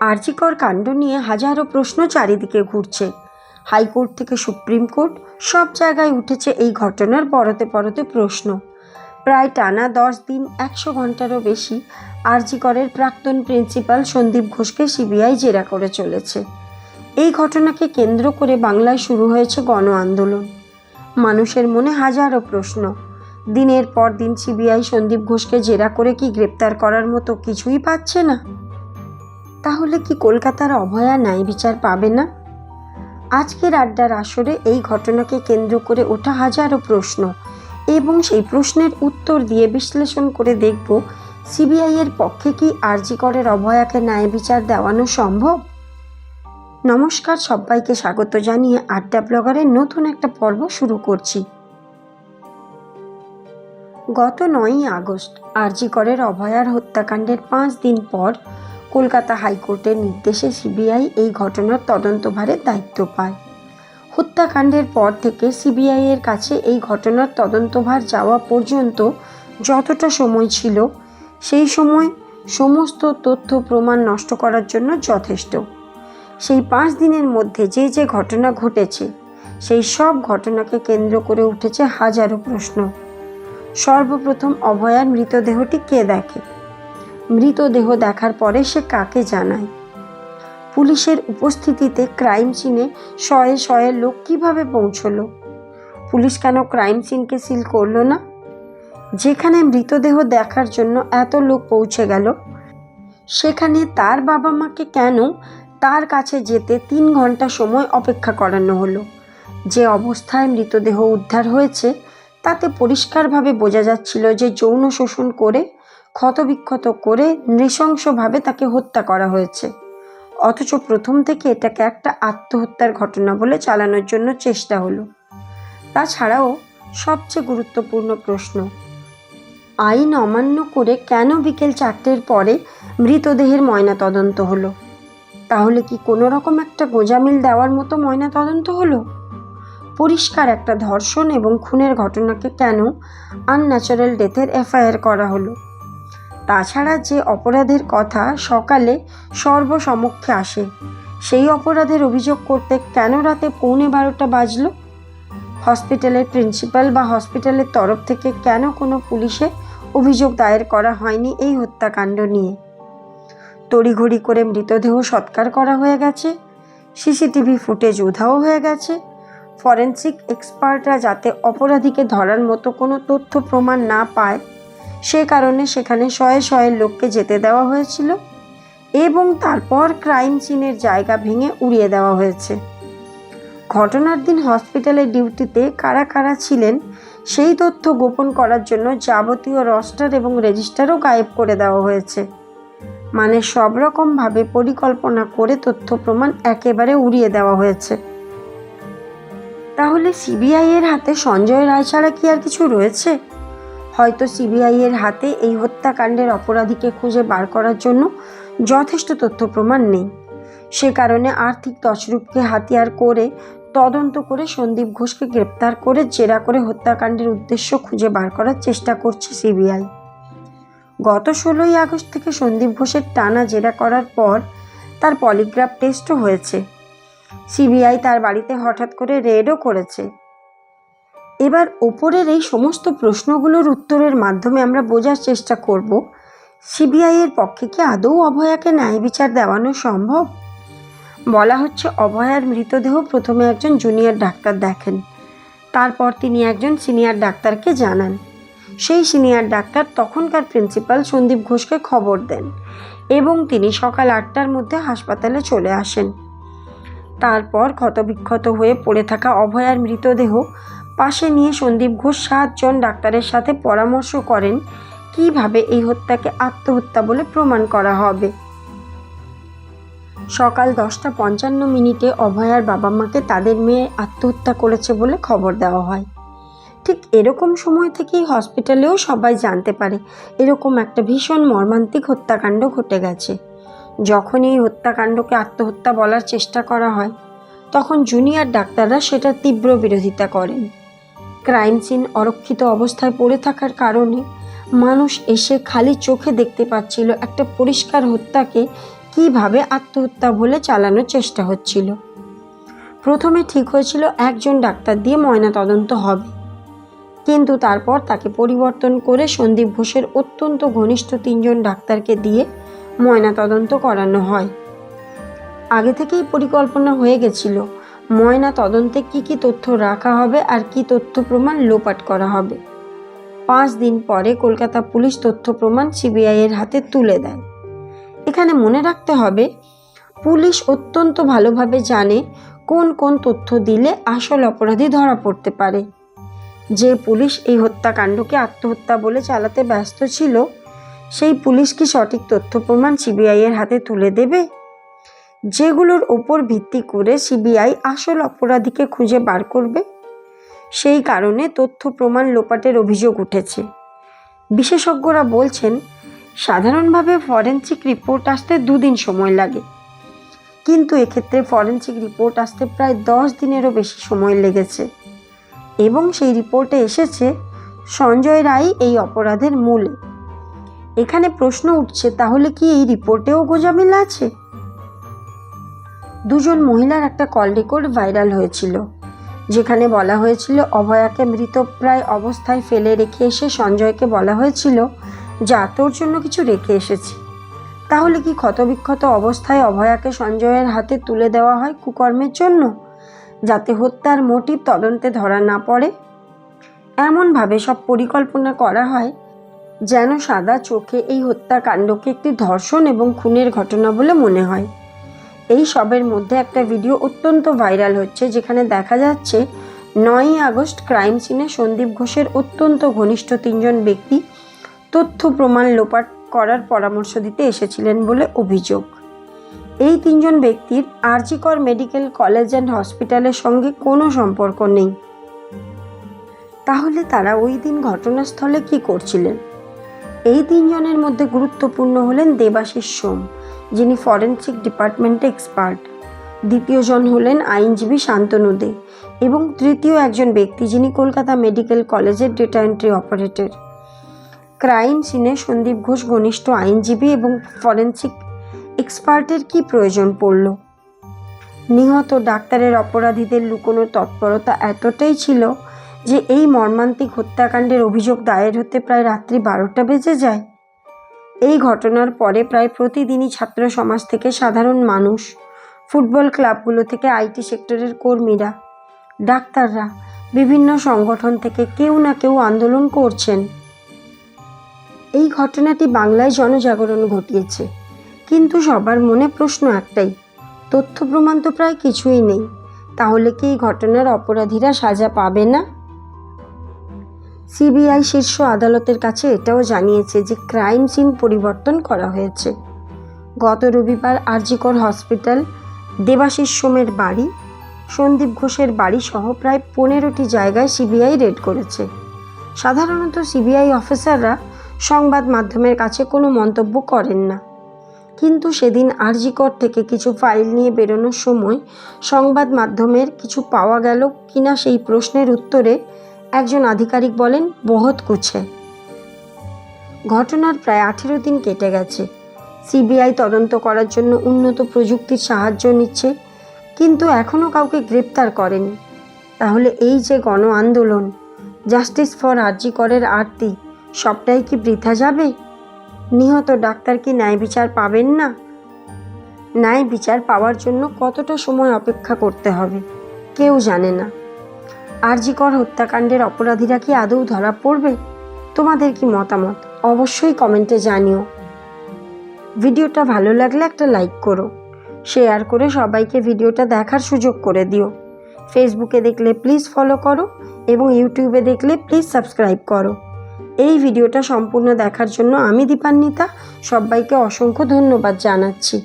আরজিকর কাণ্ড নিয়ে হাজারো প্রশ্ন চারিদিকে ঘুরছে। হাইকোর্ট থেকে সুপ্রিম কোর্ট সব জায়গায় উঠেছে এই ঘটনার পরতে পরতে প্রশ্ন। প্রায় টানা দশ দিন একশো ঘন্টারও বেশি আরজিকরের প্রাক্তন প্রিন্সিপাল সন্দীপ ঘোষকে সিবিআই জেরা করে চলেছে। এই ঘটনাকে কেন্দ্র করে বাংলায় শুরু হয়েছে গণ আন্দোলন। মানুষের মনে হাজারো প্রশ্ন। দিনের পর দিন সিবিআই সন্দীপ ঘোষকে জেরা করে কি গ্রেপ্তার করার মতো কিছুই পাচ্ছে না? তাহলে কি কলকাতার অভয়া ন্যায় বিচার পাবে না? আজকের আড্ডার আসরে এই ঘটনাকে কেন্দ্র করে ওঠা হাজারো প্রশ্ন এবং সেই প্রশ্নের উত্তর দিয়ে বিশ্লেষণ করে দেখব সিবিআই এর পক্ষে কি আরজি করের অভয়াকে ন্যায় বিচার দেওয়ানো সম্ভব? নমস্কার, সবাইকে স্বাগত জানিয়ে আড্ডা ব্লগারের নতুন একটা পর্ব শুরু করছি। গত নয়ই আগস্ট আরজি করের অভয়ার হত্যাকাণ্ডের পাঁচ দিন পর কলকাতা হাইকোর্টের নির্দেশে সিবিআই এই ঘটনার তদন্তভারের দায়িত্ব পায়। হত্যাকাণ্ডের পর থেকে সিবিআই এর কাছে এই ঘটনার তদন্তভার যাওয়া পর্যন্ত যতটা সময় ছিল, সেই সময় সমস্ত তথ্য প্রমাণ নষ্ট করার জন্য যথেষ্ট। সেই পাঁচ দিনের মধ্যে যে যে ঘটনা ঘটেছে, সেই সব ঘটনাকে কেন্দ্র করে উঠেছে হাজারো প্রশ্ন। সর্বপ্রথম অভয়ার মৃতদেহটি কে দেখে? মৃতদেহ দেখার পরে সে কাকে জানায়? পুলিশের উপস্থিতিতে ক্রাইম সিনে শয়ে শয়ে লোক কীভাবে পৌঁছলো? পুলিশ কেন ক্রাইম সিনকে সিল করল না? যেখানে মৃতদেহ দেখার জন্য এত লোক পৌঁছে গেল, সেখানে তার বাবা মাকে কেন তার কাছে যেতে তিন ঘণ্টা সময় অপেক্ষা করানো হলো? যে অবস্থায় মৃতদেহ উদ্ধার হয়েছে, তাতে পরিষ্কারভাবে বোঝা যাচ্ছিল যে যৌন শোষণ করে ক্ষতবিক্ষত করে নৃশংসভাবে তাকে হত্যা করা হয়েছে। অথচ প্রথম থেকে এটাকে একটা আত্মহত্যার ঘটনা বলে চালানোর জন্য চেষ্টা হলো। তাছাড়াও সবচেয়ে গুরুত্বপূর্ণ প্রশ্ন, আইন অমান্য করে কেন বিকেল চারটের পরে মৃতদেহের ময়না তদন্ত হলো? তাহলে কি কোনো রকম একটা গোজামিল দেওয়ার মতো ময়না তদন্ত হলো? পরিষ্কার একটা ধর্ষণ এবং খুনের ঘটনাকে কেন আনন্যাচারাল ডেথের এফআইআর করা হলো? তাছাড়া যে অপরাধের কথা সকালে সর্বসমক্ষে আসে, সেই অপরাধের অভিযোগ করতে কেন রাতে পৌনে বারোটা বাজল? হসপিটালের প্রিন্সিপাল বা হসপিটালের তরফ থেকে কেন কোনো পুলিশে অভিযোগ দায়ের করা হয়নি এই হত্যাকাণ্ড নিয়ে? তড়িঘড়ি করে মৃতদেহ সৎকার করা হয়ে গেছে, সিসিটিভি ফুটেজ উধাও হয়ে গেছে, ফরেন্সিক এক্সপার্টরা যাতে অপরাধীকে ধরার মতো কোনো তথ্য প্রমাণ না পায় সে কারণে সেখানে শয়ে শয়ে লোককে যেতে দেওয়া হয়েছিল এবং তারপর ক্রাইম সিনের জায়গা ভেঙে উড়িয়ে দেওয়া হয়েছে। ঘটনার দিন হসপিটালের ডিউটিতে কারা কারা ছিলেন সেই তথ্য গোপন করার জন্য যাবতীয় রস্টার এবং রেজিস্টারও গায়েব করে দেওয়া হয়েছে। মানে সব রকমভাবে পরিকল্পনা করে তথ্য প্রমাণ একেবারে উড়িয়ে দেওয়া হয়েছে। তাহলে সিবিআই এর হাতে সঞ্জয় রায় ছাড়া কি আর কিছু রয়েছে? হয়তো সিবিআই এর হাতে এই হত্যাকাণ্ডের অপরাধীকে খুঁজে বার করার জন্য যথেষ্ট তথ্য প্রমাণ নেই। সে কারণে আর্থিক তছরূপকে হাতিয়ার করে, তদন্ত করে সন্দীপ ঘোষকে গ্রেপ্তার করে জেরা করে হত্যাকাণ্ডের উদ্দেশ্য খুঁজে বার করার চেষ্টা করছে সিবিআই। গত ষোলোই আগস্ট থেকে সন্দীপ ঘোষের টানা জেরা করার পর তার পলিগ্রাফ টেস্টও হয়েছে। সিবিআই তার বাড়িতে হঠাৎ করে রেডও করেছে। এবার ওপরের এই সমস্ত প্রশ্নগুলোর উত্তরের মাধ্যমে আমরা বোঝার চেষ্টা করব, সিবিআই এর পক্ষে কি আদৌ অভয়াকে ন্যায় বিচার দেওয়ানো সম্ভব? বলা হচ্ছে অভয়ার মৃতদেহ প্রথমে একজন জুনিয়র ডাক্তার দেখেন, তারপর তিনি একজন সিনিয়র ডাক্তারকে জানান। সেই সিনিয়র ডাক্তার তখনকার প্রিন্সিপাল সন্দীপ ঘোষকে খবর দেন এবং তিনি সকাল আটটার মধ্যে হাসপাতালে চলে আসেন। তারপর ক্ষতবিক্ষত হয়ে পড়ে থাকা অভয়ার মৃতদেহ পাশে নিয়ে সন্দীপ ঘোষ সাতজন ডাক্তারের সাথে পরামর্শ করেন, কীভাবে এই হত্যাকে আত্মহত্যা বলে প্রমাণ করা হবে। সকাল দশটা পঞ্চান্ন মিনিটে অভয়ার বাবা মাকে তাদের মেয়ে আত্মহত্যা করেছে বলে খবর দেওয়া হয়। ঠিক এরকম সময় থেকেই হসপিটালেও সবাই জানতে পারে, এরকম একটা ভীষণ মর্মান্তিক হত্যাকাণ্ড ঘটে গেছে। যখন এই হত্যাকাণ্ডকে আত্মহত্যা বলার চেষ্টা করা হয়, তখন জুনিয়র ডাক্তাররা সেটা তীব্র বিরোধিতা করেন। ক্রাইম সিন অরক্ষিত অবস্থায় পড়ে থাকার কারণে মানুষ এসে খালি চোখে দেখতে পাচ্ছিল একটা পরিষ্কার হত্যাকে কীভাবে আত্মহত্যা বলে চালানোর চেষ্টা হচ্ছিল। প্রথমে ঠিক হয়েছিল একজন ডাক্তার দিয়ে ময়না তদন্ত হবে। কিন্তু তারপর তাকে পরিবর্তন করে সন্দীপ ঘোষের অত্যন্ত ঘনিষ্ঠ তিনজন ডাক্তারকে দিয়ে ময়না তদন্ত করানো হয়। আগে থেকেই পরিকল্পনা হয়ে গেছিল ময়না তদন্তে কি কি তথ্য রাখা হবে আর কি তথ্য প্রমাণ লোপাট করা হবে। পাঁচ দিন পরে কলকাতা পুলিশ তথ্য প্রমাণ সিবিআই এর হাতে তুলে দেয়। এখানে মনে রাখতে হবে, পুলিশ অত্যন্ত ভালোভাবে জানে কোন কোন তথ্য দিলে আসল অপরাধী ধরা পড়তে পারে। যে পুলিশ এই হত্যাকাণ্ডকে আত্মহত্যা বলে চালাতে ব্যস্ত ছিল, সেই পুলিশ কি সঠিক তথ্য প্রমাণ সিবিআইয়ের হাতে তুলে দেবে? যেগুলোর ওপর ভিত্তি করে সিবিআই আসল অপরাধীকে খুঁজে বার করবে? সেই কারণে তথ্য প্রমাণ লোপাটের অভিযোগ উঠেছে। বিশেষজ্ঞরা বলছেন, সাধারণভাবে ফরেন্সিক রিপোর্ট আসতে দুদিন সময় লাগে। কিন্তু এক্ষেত্রে ফরেন্সিক রিপোর্ট আসতে প্রায় দশ দিনেরও বেশি সময় লেগেছে। এবং সেই রিপোর্টে এসেছে, সঞ্জয় রায় এই অপরাধের মূলে। এখানে প্রশ্ন উঠছে, তাহলে কি এই রিপোর্টেও গোজামিল আছে? দুজন মহিলার একটা কল রেকর্ড ভাইরাল হয়েছিল, যেখানে বলা হয়েছিল অভয়াকে মৃতপ্রায় অবস্থায় ফেলে রেখে এসে সঞ্জয়কে বলা হয়েছিল, যা তোর জন্য কিছু রেখে এসেছি। তাহলে কি ক্ষতবিক্ষত অবস্থায় অভয়াকে সঞ্জয়ের হাতে তুলে দেওয়া হয় কুকর্মের জন্য, যাতে হত্যার মোটিভ তদন্তে ধরা না পড়ে? এমনভাবে সব পরিকল্পনা করা হয়, যেন সাদা চোখে এই হত্যাকাণ্ডকে একটি ধর্ষণ এবং খুনের ঘটনা বলে মনে হয়। এই সবের মধ্যে একটা ভিডিও অত্যন্ত ভাইরাল হচ্ছে, যেখানে দেখা যাচ্ছে নয়ই আগস্ট ক্রাইম সিনে সন্দীপ ঘোষের অত্যন্ত ঘনিষ্ঠ তিনজন ব্যক্তি তথ্য প্রমাণ লোপাট করার পরামর্শ দিতে এসেছিলেন বলে অভিযোগ। এই তিনজন ব্যক্তির আরজিকর মেডিকেল কলেজ অ্যান্ড হসপিটালের সঙ্গে কোনো সম্পর্ক নেই। তাহলে তারা ওই দিন ঘটনাস্থলে কি করছিলেন? এই তিনজনের মধ্যে গুরুত্বপূর্ণ হলেন দেবাশিস সোম। যিনি ফরেনসিক ডিপার্টমেন্টে এক্সপার্ট। দ্বিতীয়জন হলেন আইনজীবী শান্তনু দে এবং তৃতীয় একজন ব্যক্তি যিনি কলকাতা মেডিকেল কলেজের ডেটা এন্ট্রি অপারেটর। ক্রাইম সিনে সন্দীপ ঘোষ ঘনিষ্ঠ আইনজীবী এবং ফরেনসিক এক্সপার্টের কি প্রয়োজন পড়ল? নিহত ডাক্তারের অপরাধীদের লুকোনোর তৎপরতা এতটাই ছিল যে এই মর্মান্তিক হত্যাকাণ্ডের অভিযোগ দায়ের হতে প্রায় রাত্রি বারোটা বেজে যায়। এই ঘটনার পরে প্রায় প্রতিদিনই ছাত্র সমাজ থেকে সাধারণ মানুষ, ফুটবল ক্লাবগুলো থেকে আইটি সেক্টরের কর্মীরা, ডাক্তাররা, বিভিন্ন সংগঠন থেকে কেউ না কেউ আন্দোলন করছেন। এই ঘটনাটি বাংলায় জনজাগরণ ঘটিয়েছে। কিন্তু সবার মনে প্রশ্ন একটাই, তথ্য প্রমাণ তো প্রায় কিছুই নেই। তাহলে কি এই ঘটনার অপরাধীরা সাজা পাবে না? সিবিআই শীর্ষ আদালতের কাছে এটাও জানিয়েছে যে ক্রাইম সিন পরিবর্তন করা হয়েছে। গত রবিবার আরজিকর হসপিটাল, দেবাশিস সোমের বাড়ি, সন্দীপ ঘোষের বাড়ি সহ প্রায় পনেরোটি জায়গায় সিবিআই রেড করেছে। সাধারণত সিবিআই অফিসাররা সংবাদ মাধ্যমের কাছে কোনো মন্তব্য করেন না। কিন্তু সেদিন আরজিকর থেকে কিছু ফাইল নিয়ে বেরোনোর সময় সংবাদ মাধ্যমের কিছু পাওয়া গেল কিনা সেই প্রশ্নের উত্তরে একজন আধিকারিক বলেন, বহুত কুছে। ঘটনার প্রায় আঠেরো দিন কেটে গেছে। সিবিআই তদন্ত করার জন্য উন্নত প্রযুক্তির সাহায্য নিচ্ছে, কিন্তু এখনও কাউকে গ্রেপ্তার করেনি। তাহলে এই যে গণ আন্দোলন, জাস্টিস ফর আরজি করের আরতি সবটাই কি বৃথা যাবে? নিহত ডাক্তার কি ন্যায় বিচার পাবেন না? ন্যায় বিচার পাওয়ার জন্য কতটা সময় অপেক্ষা করতে হবে, কেউ জানে না। আরজিকর হত্যাকাণ্ডের অপরাধীরা কি আদৌ ধরা পড়বে? তোমাদের কি মতামত? অবশ্যই কমেন্টে জানিও। ভিডিওটা ভালো লাগলে একটা লাইক করো। শেয়ার করে সবাইকে ভিডিওটা দেখার সুযোগ করে দিও। ফেসবুকে দেখলে প্লিজ ফলো করো এবং ইউটিউবে দেখলে প্লিজ সাবস্ক্রাইব করো। এই ভিডিওটা সম্পূর্ণ দেখার জন্য আমি দীপান্বিতা, সবাইকে অসংখ্য ধন্যবাদ জানাচ্ছি।